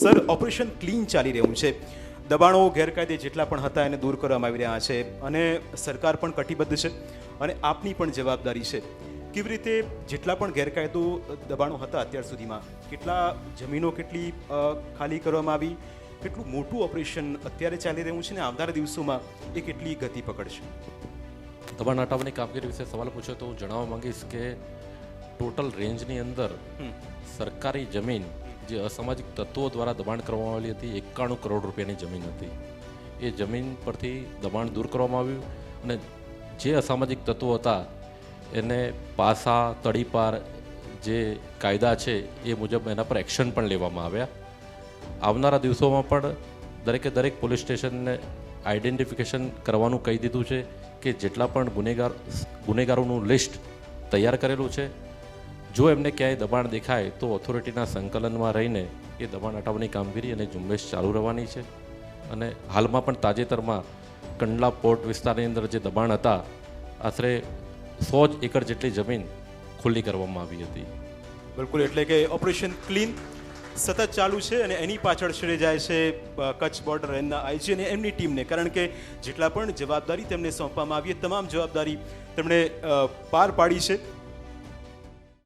Sir operation clean ચાલી રહ્યું છે. દબાણો ગેરકાયદે જેટલા પણ હતા એને દૂર કરવામાં આવી રહ્યા છે અને સરકાર પણ કટિબદ્ધ છે અને આપની પણ જવાબદારી છે. કેવી રીતે જેટલા પણ ગેરકાયદો દબાણો હતા અત્યાર સુધીમાં કેટલા જમીનો કેટલી ખાલી કરવામાં આવી કેટલું મોટું ઓપરેશન અત્યારે ચાલી રહ્યું છે ને આવનારા દિવસોમાં એ કેટલી ગતિ પકડશે? દબાણ હટાવવાની કામગીરી વિશે સવાલ પૂછ્યો તો હું જણાવવા માંગીશ કે ટોટલ રેન્જની અંદર. સરકારી જમીન જે અસામાજિક તત્વો દ્વારા દબાણ કરવામાં આવેલી હતી, એકાણું કરોડ રૂપિયાની જમીન હતી. એ જમીન પરથી દબાણ દૂર કરવામાં આવ્યું અને જે અસામાજિક તત્વો હતા, એને પાસા, તડીપાર જે કાયદા છે, એ મુજબ એના પર એક્શન પણ લેવામાં આવ્યા. આવનારા દિવસોમાં પણ દરેકે દરેક પોલીસ સ્ટેશનને આઈડેન્ટિફિકેશન કરવાનું કહી દીધું છે કે જેટલા પણ ગુનેગાર, ગુનેગારોનું લિસ્ટ તૈયાર કરેલું છે જો એમને ક્યાંય દબાણ દેખાય તો ઓથોરિટીના સંકલનમાં રહીને એ દબાણ હટાવવાની કામગીરી અને ઝુંબેશ ચાલુ રહેવાની છે. અને હાલમાં પણ તાજેતરમાં કંડલા પોર્ટ વિસ્તારની અંદર જે દબાણ હતા, આશરે સો જ એકર જેટલી જમીન ખુલ્લી કરવામાં આવી હતી. બિલકુલ, એટલે કે ઓપરેશન ક્લીન સતત ચાલુ છે અને એની પાછળ છેડે જાય છે કચ્છ બોર્ડર રેન્જના આઈજી અને એમની ટીમને. કારણ કે જેટલા પણ જવાબદારી તેમને સોંપવામાં આવી તમામ જવાબદારી તેમણે પાર પાડી છે.